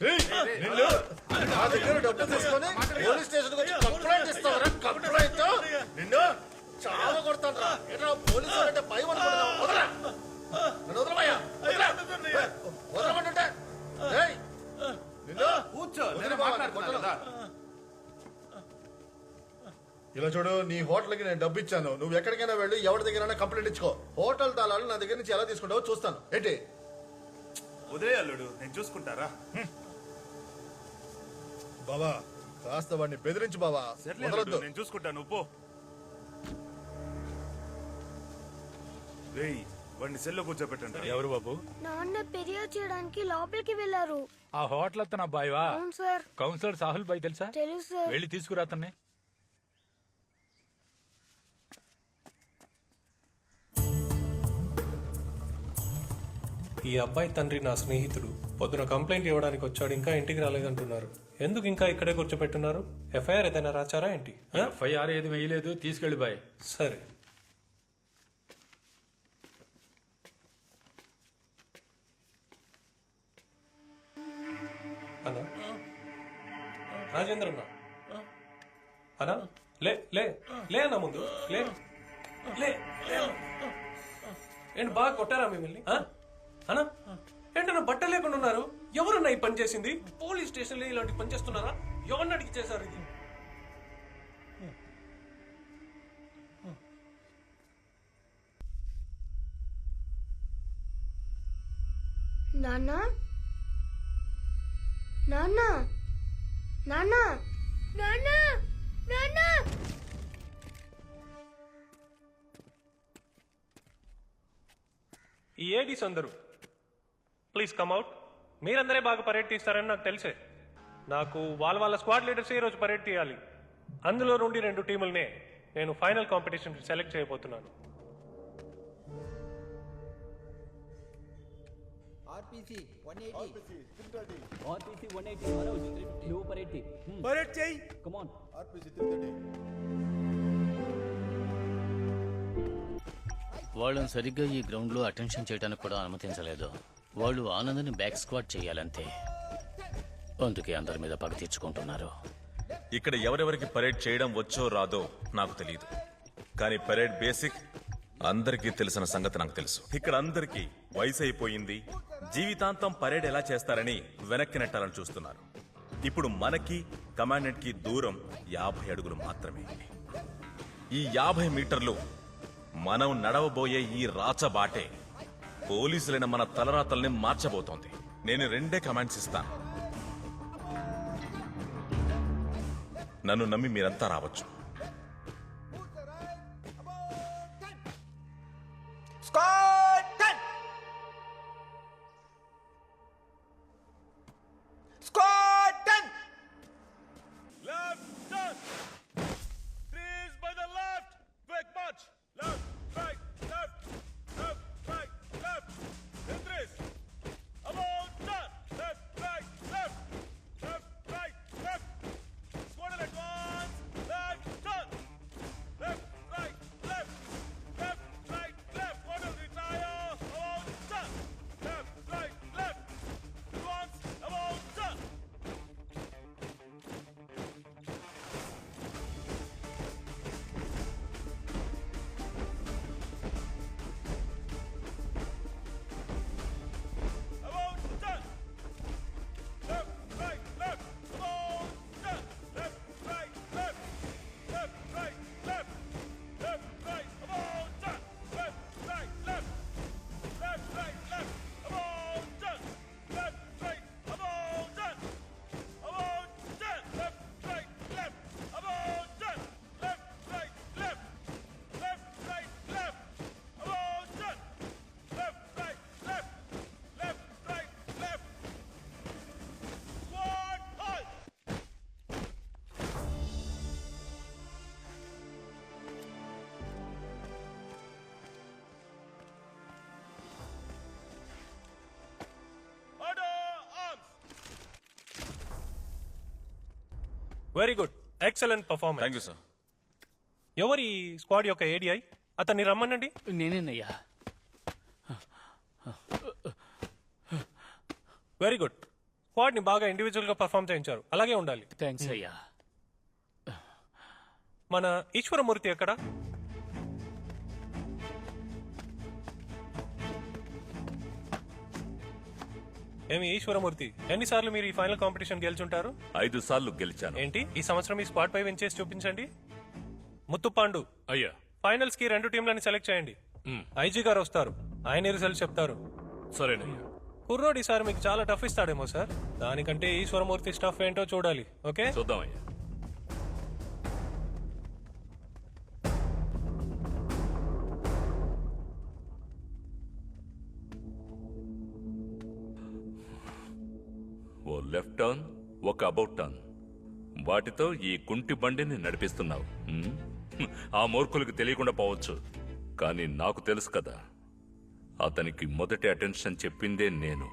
నా దగ్గర డబ్బు తీసుకొని పోలీస్ స్టేషన్ వచ్చి కంప్లైంట్ ఇస్తావరా కంప్లైంట్ నిన్ను చాలా కొడతాను రా ఏట్రా పోలీసు అంటే భయం అనుకున్నావా? వదలరా నన్ను వదలమయ్యా వదలరా. వదలమంటుంటే ఏయ్, నిన్ను కూర్చో నేను ఇలా చూడు నీ హోటల్కి నేను డబ్బు ఇచ్చాను నువ్వు ఎక్కడికైనా వెళ్ళి ఎవరి దగ్గర కంప్లైంట్ ఇచ్చుకో హోటల్ తాళాలు నా దగ్గర నుంచి ఎలా తీసుకుంటావో చూస్తాను ఏంటి వదిలే అల్లుడు నేను చూసుకుంటారా బాబా కాస్త వాడిని బెదిరించు బాబా సర్లే వదలొద్దు. నేను చూసుకుంటాను నువ్వు పో. రేయ్ వాడిని సెల్లో కూర్చోబెట్టండి. ఎవరు బాబు? నాన్న ఫిర్యాదు చేయడానికి లోపలికి వెళ్ళారు. ఆ హోటల్ అతను అబ్బాయివా అవును సార్. కౌన్సిలర్ సాహుల్ బాయ్ తెలుసా? తెలుసు సార్. వెళ్ళి తీసుకురా అతన్ని. ఈ అబ్బాయి తండ్రి నా స్నేహితుడు. పొద్దున కంప్లైంట్ ఇవ్వడానికి వచ్చాడు ఇంకా ఇంటికి రాలేదంటున్నారు. ఎందుకు ఇంకా ఇక్కడే కూర్చోపెట్టున్నారు ఎఫ్ఐఆర్ ఏదైనా రాచారా ఏంటి? ఎఫ్ఐఆర్ ఏది వేయలేదు తీసుకెళ్ళి బాయ్. సరే. అన్నా? రాజేంద్ర అన్నా? అన్నా లే లే లే అన్న ముందు. లే. లే. ఏంటి బాగా కొట్టారా మిమ్మల్ని? ఆ? ఏంటన్నా బట్ట లేకుండా ఉన్నారు. ఎవరన్నా ఈ పని చేసింది? పోలీస్ స్టేషన్లో ఇలాంటి పని చేస్తున్నారా? ఎవరిని అడిగి చేశారు ఇది? నాన్న? నాన్న? నాన్న? నాన్న? నాన్న? ఈ ఏడీస్ అందరూ ప్లీజ్ కమ్ అవుట్. మీరందరే బాగా పరేడ్ తీస్తారని నాకు తెలిసే. నాకు వాళ్ళ వాళ్ళ స్క్వాడ్ లీడర్స్ ఈ రోజు పరేడ్ తీయాలి. అందులో నుండి రెండు టీములనే నేను ఫైనల్ కాంపిటీషన్ సెలెక్ట్ చేయబోతున్నాను. పరేడ్ చేయి. కమాన్ వాళ్ళని సరిగ్గా ఈ గ్రౌండ్లో అటెన్షన్ చేయడానికి కూడా అనుమతించలేదు. వాళ్ళు ఆనందని బ్యాక్ స్క్వాడ్ చేయాలంతే. అందుకే అందరి మీద పగ తీర్చుకుంటున్నారు. ఇక్కడ ఎవరెవరికి పరేడ్ చేయడం వచ్చో రాదో నాకు తెలియదు కానీ పరేడ్ బేసిక్ అందరికీ తెలిసిన సంగతి నాకు తెలుసు. ఇక్కడ అందరికీ వయసు అయిపోయింది. జీవితాంతం పరేడ్ ఎలా చేస్తారని వెనక్కి నెట్టాలని చూస్తున్నారు. ఇప్పుడు మనకి కమాండెంట్కి దూరం యాభై అడుగులు మాత్రమే. ఈ యాభై మీటర్లు మనం నడవబోయే ఈ రాచబాటే పోలీసులైన మన తలరాతల్ని మార్చబోతోంది. నేను రెండే కమాండ్స్ ఇస్తాను. నన్ను నమ్మి మీరంతా రావచ్చు. Very good excellent performance thank you sir ఎవరి స్క్వాడ్ యొక్క ఏడిఐ అతన్ని రమ్మనండి. నేనేనయ్యా. వెరీ గుడ్ స్క్వాడ్ని బాగా ఇండివిజువల్గా పర్ఫామ్ చేయించారు. అలాగే ఉండాలి. థ్యాంక్స్ అయ్యా. మన ఈశ్వరమూర్తి ఎక్కడ? ఏమి ఈశ్వరమూర్తి ఎన్నిసార్లు మీరు ఈ ఫైనల్ కాంపిటీషన్ గెలుచుంటారు? ఐదు సార్లు గెలిచాను. ఏంటి? ఈ సంవత్సరం ఈ స్క్వాడ్ పై విన్ చేసి చూపించండి. ముత్తుపాండు అయ్యా. ఫైనల్స్కి రెండు టీంలని సెలెక్ట్ చేయండి. ఐజీ గారు వస్తారు. ఆయన రిజల్ట్ చెప్తారు? సరేనయ్యా. కుర్రోడ్ ఈసారి మీకు చాలా టఫ్ ఇస్తాడేమో సార్. దానికంటే ఈశ్వరమూర్తి స్టఫ్ ఏంటో చూడాలి ఓకే? చూద్దామయ్యా. లెఫ్ట్ టర్న్ ఒక అబౌట్ టర్న్. వాటితో ఈ కుంటి బండిని నడిపిస్తున్నావు ఉమ్? ఆ మూర్ఖులకు తెలియకుండా పోవచ్చు కానీ నాకు తెలుసు కదా. అతనికి మొదటి అటెన్షన్ చెప్పిందే నేను.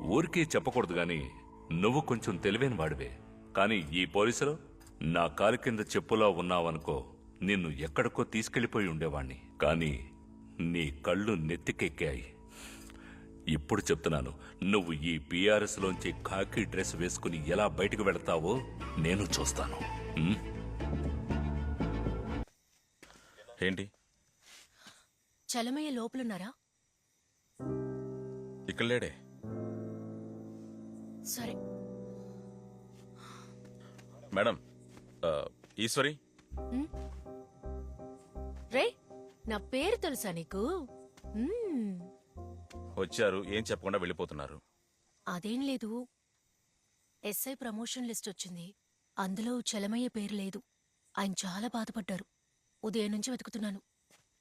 ఊరికే చెప్పకూడదు గాని నువ్వు కొంచెం తెలివైన వాడివే. కానీ ఈ పోలీసులు నా కాలు కింద చెప్పులా ఉన్నావనుకో నిన్ను ఎక్కడికో తీసుకెళ్ళిపోయి ఉండేవాణ్ణి. కానీ నీ కళ్ళు నెత్తికెక్కాయి. ఇప్పుడు చెప్తున్నాను. నువ్వు ఈ పిఆర్ఎస్ లోంచి ఖాకీ డ్రెస్ వేసుకుని ఎలా బయటకు వెళతావో నేను చూస్తాను. ఉమ్? ఏంటి? చలమయ్య లోపలున్నారా? ఇక్కడ లేడే? సరే. మేడం ఆ, ఈశ్వరి? రే నా పేరు తెలుసా నీకు? మ్మ్. వచ్చారు ఏం చెప్పకుండా వెళ్ళిపోతున్నారు. అదేం లేదు. ఎస్ఐ ప్రమోషన్ లిస్ట్ వచ్చింది. అందులో చలమయ్య పేరు లేదు. ఆయన చాలా బాధపడ్డారు. ఉదయం నుంచి వెతుకుతున్నాను.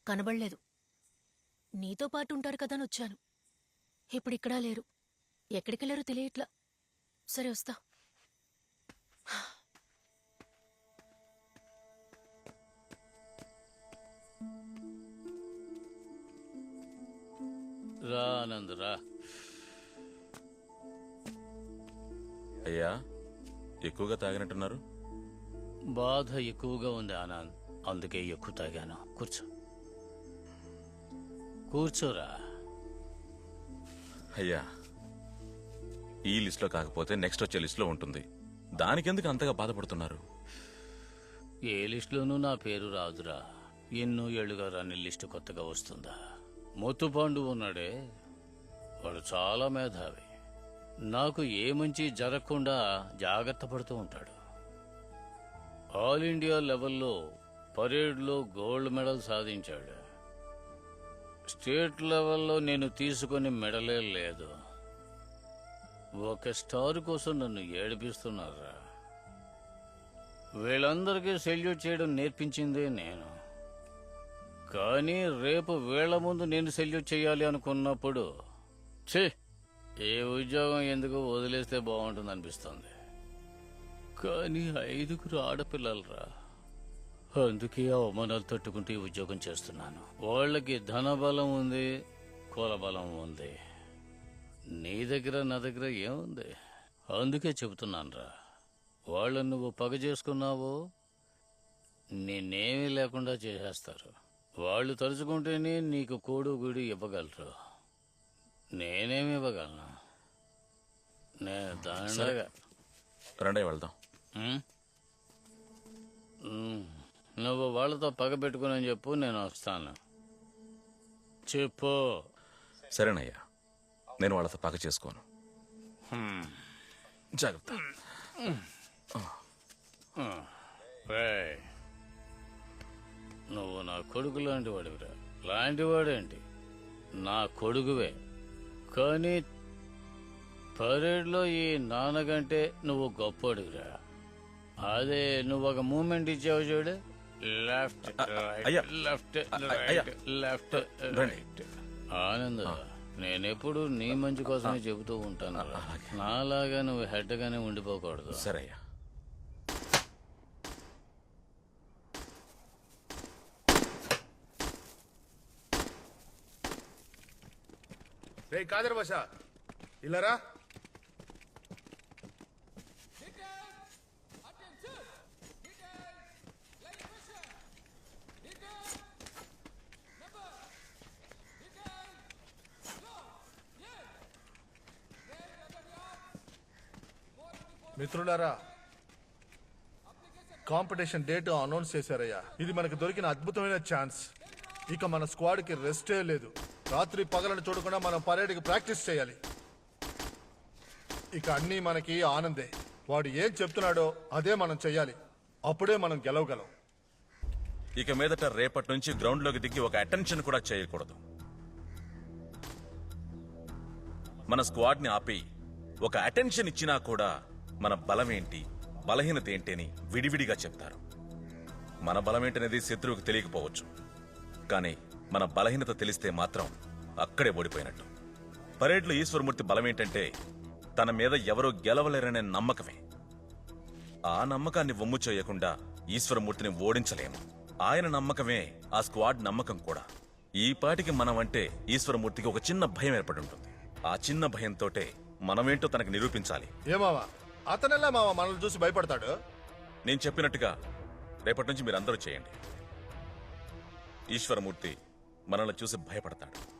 కనబడలేదు. నీతో పాటు ఉంటారు కదా అని వచ్చాను. ఇప్పుడిక్కడా లేరు. ఎక్కడికెళ్ళారో తెలియట్లా. సరే వస్తా. రా ఆనంద్ రా. అయ్యా ఎక్కువగా తాగినట్టున్నారు? బాధ ఎక్కువగా ఉంది ఆనంద్. అందుకే ఎక్కువ తాగాను. కూర్చో. కూర్చోరా. అయ్యా ఈ లిస్ట్లో కాకపోతే నెక్స్ట్ వచ్చే లిస్ట్లో ఉంటుంది. దానికెందుకు అంతగా బాధపడుతున్నారు? ఏ లిస్టులోనూ నా పేరు రాదురా. ఎన్నో ఏళ్ళుగా రాని లిస్టు కొత్తగా వస్తుందా? మొత్తుపాండు ఉన్నాడే. వాడు చాలా మేధావి. నాకు ఏ మంచి జరగకుండా జాగ్రత్త పడుతూ ఉంటాడు. ఆల్ ఇండియా లెవెల్లో పరేడ్లో గోల్డ్ మెడల్ సాధించాడు. స్టేట్ లెవెల్లో నేను తీసుకుని మెడలే లేదు. ఒక స్టార్ కోసం నన్ను ఏడిపిస్తున్నారా? వీళ్ళందరికీ సెల్యూట్ చేయడం నేర్పించిందే నేను. కానీ రేపు వీళ్ళ ముందు నేను సెల్యూట్ చేయాలి అనుకున్నప్పుడు ఛీ ఏ ఉద్యోగం ఎందుకు వదిలేస్తే బాగుంటుంది అనిపిస్తుంది. కానీ ఐదుగురు ఆడపిల్లలరా అందుకే అవమానాలు తట్టుకుంటూ ఈ ఉద్యోగం చేస్తున్నాను. వాళ్ళకి ధనబలం ఉంది కులబలం ఉంది. నీ దగ్గర నా దగ్గర ఏముంది? అందుకే చెబుతున్నానురా. వాళ్ళని నువ్వు పగ చేసుకున్నావో నేనేమీ లేకుండా చేసేస్తారు. వాళ్ళు తలుచుకుంటేనే నీకు కోడు గుడి ఇవ్వగలరు. నేనేమి ఇవ్వగలను? నేను దండగా రండి వెళ్దాం. ఉమ్? ఉమ్. నువ్వు వాళ్ళతో పగ పెట్టుకుని చెప్పు నేను వస్తాను. చెప్పు. సరేనయ్యా నేను వాళ్ళతో పక్క చేసుకోను. జాగ్రత్త. రేయ్, కొడుకు లాంటి వాడివిరా లాంటి వాడేంటి నా కొడుకువే. కానీ పరేడ్లో ఈ నాన్నకంటే నువ్వు గొప్పడివిరా. అదే నువ్వు ఒక మూమెంట్ ఇచ్చావు చూడు. లెఫ్ట్ అయ్యా. లెఫ్ట్ అయ్యా. లెఫ్ట్ రండి. ఆనంద్ నేనెప్పుడు నీ మంచి కోసమే చెబుతూ ఉంటాను నాలాగా నువ్వు హెడ్గానే ఉండిపోకూడదు. సరే అయ్యా. రే కాదర్ భాష ఇల్లరా మిత్రులారా కాంపిటీషన్ డేట్ అనౌన్స్ చేశారయ్యా. ఇది మనకు దొరికిన అద్భుతమైన ఛాన్స్. ఇక మన స్క్వాడ్కి రెస్టే లేదు. రాత్రి పగలను చూడకుండా మనం పరేడ్కి ప్రాక్టీస్ చేయాలి. ఇక అన్నీ మనకి ఆనందే. వాడు ఏం చెప్తున్నాడో అదే మనం చెయ్యాలి. అప్పుడే మనం గెలవగలం. ఇక మీదట రేపటి నుంచి గ్రౌండ్లోకి దిగి ఒక అటెన్షన్ కూడా చేయకూడదు. మన స్క్వాడ్ని ఆపి ఒక అటెన్షన్ ఇచ్చినా కూడా మన బలం ఏంటి బలహీనత ఏంటి అని విడివిడిగా చెప్తారు. మన బలం ఏంటనేది శత్రువుకు తెలియకపోవచ్చు. కానీ మన బలహీనత తెలిస్తే మాత్రం అక్కడే ఓడిపోయినట్టు. పరేడ్లో ఈశ్వరమూర్తి బలం ఏంటంటే తన మీద ఎవరూ గెలవలేరనే నమ్మకమే. ఆ నమ్మకాన్ని వమ్ము చేయకుండా ఈశ్వరమూర్తిని ఓడించలేము. ఆయన నమ్మకమే ఆ స్క్వాడ్ నమ్మకం కూడా. ఈ పాటికి మనం అంటే ఈశ్వరమూర్తికి ఒక చిన్న భయం ఏర్పడి ఉంటుంది ఆ చిన్న భయంతోటే మనమేంటో తనకు నిరూపించాలి. ఏమావా అతనెలా మావా మనల్ని చూసి భయపడతాడు? నేను చెప్పినట్టుగా రేపటి నుంచి మీరందరూ చేయండి. ఈశ్వరమూర్తి మనల్ని చూసి భయపడతాడు.